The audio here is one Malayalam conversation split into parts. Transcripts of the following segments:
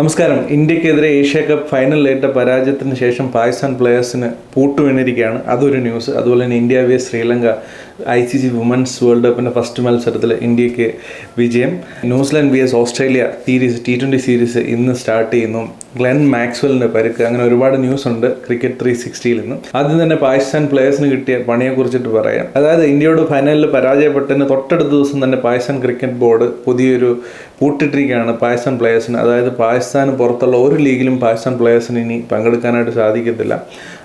നമസ്കാരം. ഇന്ത്യക്കെതിരെ ഏഷ്യ കപ്പ് ഫൈനലിൽ ഏറ്റ പരാജയത്തിന് ശേഷം പാകിസ്ഥാൻ പ്ലേയേഴ്സിന് പൂട്ടുവീണിരിക്കുകയാണ് അതൊരു ന്യൂസ് അതുപോലെ തന്നെ India v Sri Lanka. I C C women's world കപ്പിന്റെ ഫസ്റ്റ് മത്സരത്തിൽ ഇന്ത്യയ്ക്ക് വിജയം. New Zealand V S Australia series T twenty series ഇന്ന് സ്റ്റാർട്ട് ചെയ്യുന്നു. ഗ്ലെൻ മാക്സ്വലിന്റെ പരുക്ക് അങ്ങനെ ഒരുപാട് ന്യൂസ് ഉണ്ട് ക്രിക്കറ്റ് ത്രീ സിക്സ്റ്റിയിൽ നിന്ന്. ആദ്യം തന്നെ പാകിസ്ഥാൻ പ്ലേയേഴ്സിന് കിട്ടിയ പണിയെ കുറിച്ചിട്ട് പറയാം. അതായത് ഇന്ത്യയോട് ഫൈനലിൽ പരാജയപ്പെട്ടതിന് തൊട്ടടുത്ത ദിവസം തന്നെ പാകിസ്ഥാൻ ക്രിക്കറ്റ് ബോർഡ് പുതിയൊരു പൂട്ടിട്ടിരിക്കുകയാണ് പാകിസ്ഥാൻ പ്ലേയേഴ്സിന് അതായത് പാകിസ്ഥാന് പുറത്തുള്ള ഒരു ലീഗിലും പാകിസ്ഥാൻ പ്ലേയേഴ്സിന് ഇനി പങ്കെടുക്കാനായിട്ട് സാധിക്കത്തില്ല.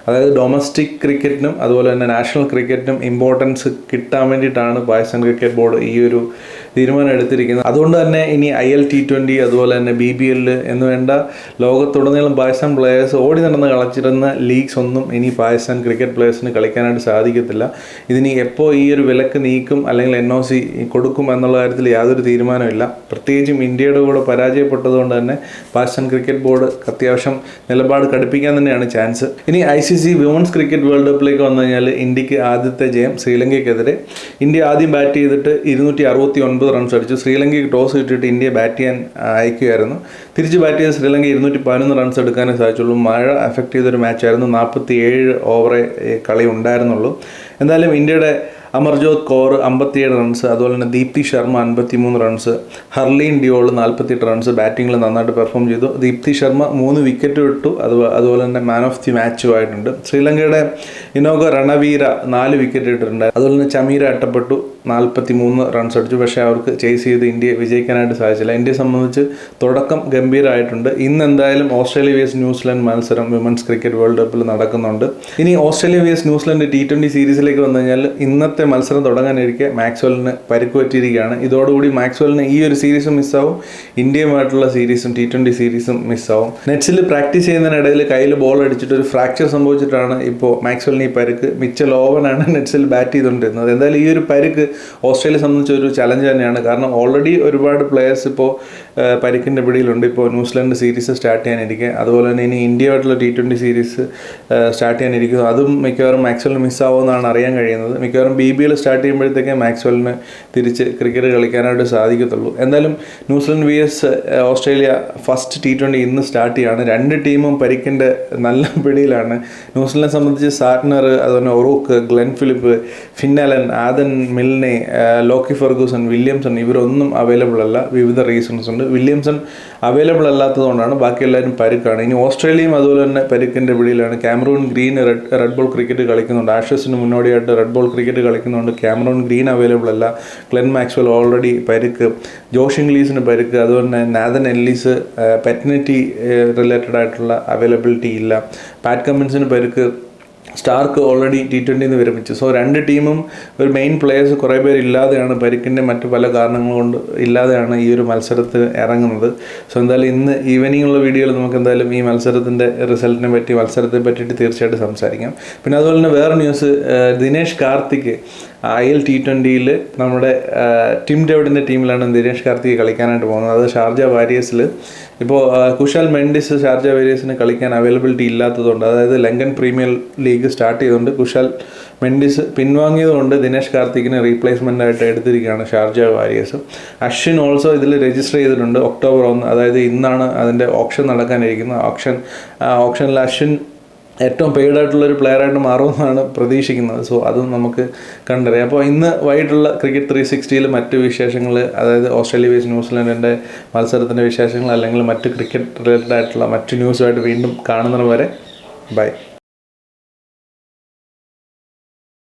അതായത് ഡൊമസ്റ്റിക് ക്രിക്കറ്റിനും അതുപോലെ തന്നെ നാഷണൽ ക്രിക്കറ്റിനും ഇമ്പോർട്ടൻസ് കിട്ടാൻ വേണ്ടിയിട്ടാണ് പാകിസ്ഥാൻ ക്രിക്കറ്റ് ബോർഡ് ഈ ഒരു തീരുമാനം എടുത്തിരിക്കുന്നത്. അതുകൊണ്ട് തന്നെ ഇനി ഐ എൽ ടി ട്വന്റി അതുപോലെ തന്നെ ബി ബി എൽ എന്ന് വേണ്ട ലോകത്തുടനീളം പാകിസ്ഥാൻ പ്ലേയേഴ്സ് ഓടി നടന്ന് കളിച്ചിരുന്ന ലീഗ്സ് ഒന്നും ഇനി പാകിസ്ഥാൻ ക്രിക്കറ്റ് പ്ലേയേഴ്സിന് കളിക്കാനായിട്ട് സാധിക്കത്തില്ല. ഇതിനി എപ്പോൾ ഈ ഒരു വിലക്ക് നീക്കും അല്ലെങ്കിൽ എൻ ഒ സി കൊടുക്കും എന്നുള്ള കാര്യത്തിൽ യാതൊരു തീരുമാനമില്ല പ്രത്യേകിച്ചും ഇന്ത്യയുടെ കൂടെ പരാജയപ്പെട്ടതുകൊണ്ട് തന്നെ പാകിസ്ഥാൻ ക്രിക്കറ്റ് ബോർഡ് അത്യാവശ്യം നിലപാട് കടുപ്പിക്കാൻ തന്നെയാണ് ചാൻസ് ഇനി I C C women's cricket world കപ്പിലേക്ക് വന്നു കഴിഞ്ഞാൽ ഇന്ത്യയ്ക്ക് ആദ്യത്തെ ജയം ശ്രീലങ്കയ്ക്കെതിരെ. ഇന്ത്യ ആദ്യം ബാറ്റ് ചെയ്തിട്ട് ഇരുന്നൂറ്റി അറുപത്തി ഒൻപത് റൺസ് അടിച്ചു. ശ്രീലങ്കയ്ക്ക് ടോസ് കിട്ടിയിട്ട് ഇന്ത്യ ബാറ്റ് ചെയ്യാൻ അയക്കുകയായിരുന്നു. തിരിച്ച് ബാറ്റ് ചെയ്ത ശ്രീലങ്ക ഇരുന്നൂറ്റി പതിനൊന്ന് റൺസ് എടുക്കാനേ സാധിച്ചുള്ളൂ. മഴ എഫക്റ്റ് ചെയ്തൊരു മാച്ചായിരുന്നു നാൽപ്പത്തി ഏഴ് ഓവറെ കളി ഉണ്ടായിരുന്നുള്ളൂ. എന്തായാലും ഇന്ത്യയുടെ അമർജോത് കൗർ അമ്പത്തിയേഴ് റൺസ് അതുപോലെ തന്നെ ദീപ്തി ശർമ്മ അൻപത്തി മൂന്ന് റൺസ് ഹർലീൻ ഡിയോൾ നാൽപ്പത്തിയെട്ട് റൺസ് ബാറ്റിങ്ങിൽ നന്നായിട്ട് പെർഫോം ചെയ്തു. ദീപ്തി ശർമ്മ മൂന്ന് വിക്കറ്റ് വിട്ടു. അത് അതുപോലെ തന്നെ മാൻ ഓഫ് ദി മാച്ചും ആയിട്ടുണ്ട്. ശ്രീലങ്കയുടെ ഇനോഗ രണവീര നാല് വിക്കറ്റ് ഇട്ടിട്ടുണ്ട്. അതുപോലെ തന്നെ ചമീര അട്ടപ്പെട്ടു. നാൽപ്പത്തി മൂന്ന് റൺസ് അടിച്ചു. പക്ഷേ അവർക്ക് ചേസ് ചെയ്ത് ഇന്ത്യയെ വിജയിക്കാനായിട്ട് സാധിച്ചില്ല. ഇന്ത്യയെ സംബന്ധിച്ച് തുടക്കം ഗംഭീരമായിട്ടുണ്ട് ഇന്ന് എന്തായാലും ഓസ്ട്രേലിയ വേസ് ന്യൂസിലാൻഡ് മത്സരം വിമൻസ് ക്രിക്കറ്റ് വേൾഡ് കപ്പിൽ നടക്കുന്നുണ്ട്. ഇനി Australia vs New Zealand T twenty സീരീസിലേക്ക് വന്നു കഴിഞ്ഞാൽ ഇന്നത്തെ മത്സരം തുടങ്ങാനിരിക്കെ മാക്സ്വെല്ലിന് പരിക്ക് പറ്റിയിരിക്കുകയാണ് ഇതോടുകൂടി മാക്സ്വെല്ലിന് ഈ ഒരു സീരീസും മിസ്സാവും. ഇന്ത്യയുമായിട്ടുള്ള സീരീസും ടി ട്വന്റി സീരീസും മിസ്സാവും. നെറ്റ്സിൽ പ്രാക്ടീസ് ചെയ്യുന്നതിനിടയിൽ കയ്യിൽ ബോൾ അടിച്ചിട്ട് ഒരു ഫ്രാക്ചർ സംഭവിച്ചിട്ടാണ് ഇപ്പോൾ മാക്സ്വെല്ലിന് ഈ പരുക്ക്. മിച്ചൽ ഓവനാണ് നെറ്റ്സിൽ ബാറ്റ് ചെയ്തുകൊണ്ടിരുന്നത്. എന്തായാലും ഈ ഒരു പരുക്ക് ഓസ്ട്രേലിയ സംബന്ധിച്ച ഒരു ചലഞ്ച് തന്നെയാണ്. കാരണം ഓൾറെഡി ഒരുപാട് പ്ലേയേഴ്സ് ഇപ്പോൾ പരിക്കിന്റെ പിടിയിലുണ്ട്. ഇപ്പോൾ ന്യൂസിലൻഡ് സീരീസ് സ്റ്റാർട്ട് ചെയ്യാനിരിക്കുക അതുപോലെ തന്നെ ഇനി ഇന്ത്യയായിട്ടുള്ള ടി ട്വന്റി സീരീസ് സ്റ്റാർട്ട് ചെയ്യാനിരിക്കുന്നു. അതും മിക്കവാറും മാക്സിമം മിസ്സാവുമെന്നാണ് അറിയാൻ കഴിയുന്നത്. മിക്കവാറും ബി ബി എൽ സ്റ്റാർട്ട് ചെയ്യുമ്പോഴത്തേക്ക് മാക്സ്വെല്ലിന് തിരിച്ച് ക്രിക്കറ്റ് കളിക്കാനായിട്ട് സാധിക്കത്തുള്ളൂ. എന്തായാലും New Zealand V S Australia first T twenty ഇന്ന് സ്റ്റാർട്ട് ചെയ്യാണ്. രണ്ട് ടീമും പരിക്കിന്റെ നല്ല പിടിയിലാണ്. ന്യൂസിലൻഡിനെ സംബന്ധിച്ച് സാറ്റ്നർ അതുപോലെ ഒറൂക്ക് Glenn Phillips Finn Allen Adam Milne Lockie Ferguson Williamson ഇവരൊന്നും അവൈലബിൾ അല്ല. വിവിധ റീസൺസ് ഉണ്ട്. വില്യംസൺ അവൈലബിൾ അല്ലാത്തതുകൊണ്ടാണ് ബാക്കി എല്ലാവരും പരുക്കാണ്. ഇനി ഓസ്ട്രേലിയയും അതുപോലെ തന്നെ പരുക്കിന്റെ പിടിയിലാണ്. Cameron Green red red ball cricket കളിക്കുന്നുണ്ട്. ആഷസിന് മുന്നോടിയായിട്ട് റെഡ് ബോൾ ക്രിക്കറ്റ് കളിക്കുന്നുണ്ട്. ക്യാമറൂൺ ഗ്രീൻ അവൈലബിൾ അല്ല. ക്ലെൻ മാക്സ്വൽ ഓൾറെഡി പരുക്ക്. ജോഷ് ഇംഗ്ലീസിന് പരുക്ക്. അതുപോലെ തന്നെ നാഥൻ എല്ലീസ് പെറ്റ്നറ്റി റിലേറ്റഡ് ആയിട്ടുള്ള അവൈലബിലിറ്റി ഇല്ല. പാറ്റ് കമ്മിൻസിന് പരുക്ക്. സ്റ്റാർക്ക് ഓൾറെഡി ടി ട്വന്റിന്ന് വിരമിച്ചു. സോ രണ്ട് ടീമും ഒരു മെയിൻ പ്ലെയേഴ്സ് കുറേ പേര് ഇല്ലാതെയാണ് പരിക്കിന്റെ മറ്റു പല കാരണങ്ങൾ കൊണ്ട് ഇല്ലാതെയാണ് ഈ ഒരു മത്സരത്തിൽ ഇറങ്ങുന്നത്. സോ എന്തായാലും ഇന്ന് ഈവനിങ് ഉള്ള വീഡിയോയിൽ നമുക്ക് എന്തായാലും ഈ മത്സരത്തിന്റെ റിസൾട്ടിനെ പറ്റി മത്സരത്തെ പറ്റിയിട്ട് തീർച്ചയായിട്ടും സംസാരിക്കാം. പിന്നെ അതുപോലെ തന്നെ വേറെ news Dinesh Karthik I L T ട്വന്റിയിൽ നമ്മുടെ ടിം ഡേവിഡിന്റെ ടീമിലാണ് ദിനേഷ് കാർത്തിക് കളിക്കാനായിട്ട് പോകുന്നത്. അത് ഷാർജ വാരിയേഴ്സിൽ ഇപ്പോൾ കുഷാൽ മെൻഡിസ് ഷാർജ വാരിയേഴ്സിന് കളിക്കാൻ അവൈലബിലിറ്റി ഇല്ലാത്തതുകൊണ്ട് അതായത് ലങ്കൻ പ്രീമിയർ ലീഗ് സ്റ്റാർട്ട് ചെയ്തുകൊണ്ട് കുശാൽ മെൻഡിസ് പിൻവാങ്ങിയതുകൊണ്ട് ദിനേഷ് കാർത്തിക്കിനെ റീപ്ലേസ്മെന്റ് ആയിട്ട് എടുത്തിരിക്കുകയാണ് ഷാർജ വാരിയേഴ്സ്. അശ്വിൻ ഓൾസോ ഇതിൽ രജിസ്റ്റർ ചെയ്തിട്ടുണ്ട്. ഒക്ടോബർ ഒന്ന് അതായത് ഇന്നാണ് അതിന്റെ ഓപ്ഷൻ നടക്കാനിരിക്കുന്നത്. ഓപ്ഷൻ ഓപ്ഷനിൽ അശ്വിൻ ഏറ്റവും പെയ്ഡ് ആയിട്ടുള്ള ഒരു പ്ലെയർ ആയിട്ട് മാറുമെന്നാണ് പ്രതീക്ഷിക്കുന്നത്. സോ അതും നമുക്ക് കണ്ടറിയാം. അപ്പോൾ ഇന്ന് വൈകിട്ടുള്ള ക്രിക്കറ്റ് ത്രീ സിക്സ്റ്റിയിൽ മറ്റ് വിശേഷങ്ങൾ അതായത് ഓസ്ട്രേലിയ വേസ് ന്യൂസിലാൻഡിന്റെ മത്സരത്തിന്റെ വിശേഷങ്ങൾ അല്ലെങ്കിൽ മറ്റ് ക്രിക്കറ്റ് റിലേറ്റഡ് ആയിട്ടുള്ള മറ്റ് ന്യൂസുമായിട്ട് വീണ്ടും കാണുന്നത് വരെ ബൈ